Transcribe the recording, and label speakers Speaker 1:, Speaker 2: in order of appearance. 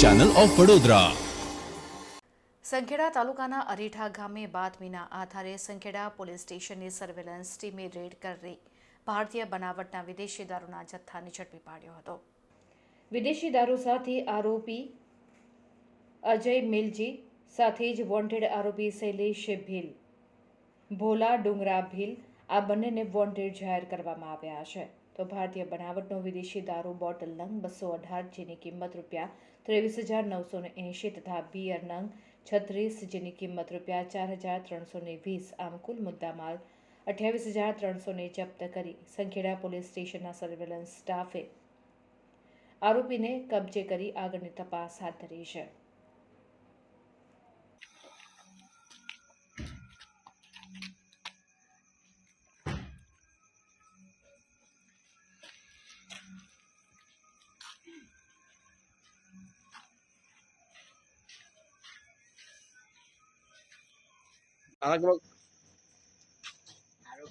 Speaker 1: Channel of Vadodara
Speaker 2: Sankheda તાલુકાના અરીઠા ગામે બાતમીના આધારે સંખેડા પોલીસ સ્ટેશનની સર્વેલન્સ ટીમે રેડ કરી. ભારતીય બનાવટના વિદેશી દારૂના જથ્થાને ઝડપી પાડ્યો હતો. વિદેશી દારૂ સાથે આરોપી અજય મિલજી સાથે જ વોન્ટેડ આરોપી શૈલેષ ભીલ ભોલા ડુંગરા ભીલ આ બંનેને વોન્ટેડ જાહેર કરવામાં આવ્યા છે. તો ભારતીય બનાવટનો વિદેશી દારૂ બોટલ નંગ બસો અઢાર, જેની કિંમત રૂપિયા ત્રેવીસ હજાર નવસો ને એંશી તથા બિયર નંગ છત્રીસ, જેની કિંમત રૂપિયા ચાર હજાર ત્રણસો ને વીસ આમ કુલ મુદ્દામાલ અઠ્યાવીસ હજાર ત્રણસો ને જપ્ત કરી સંખેડા પોલીસ સ્ટેશનના સર્વેલન્સ સ્ટાફે આરોપીને કબજે કરી આગળની તપાસ હાથ ધરી છે.
Speaker 3: Alaga mau. Aro.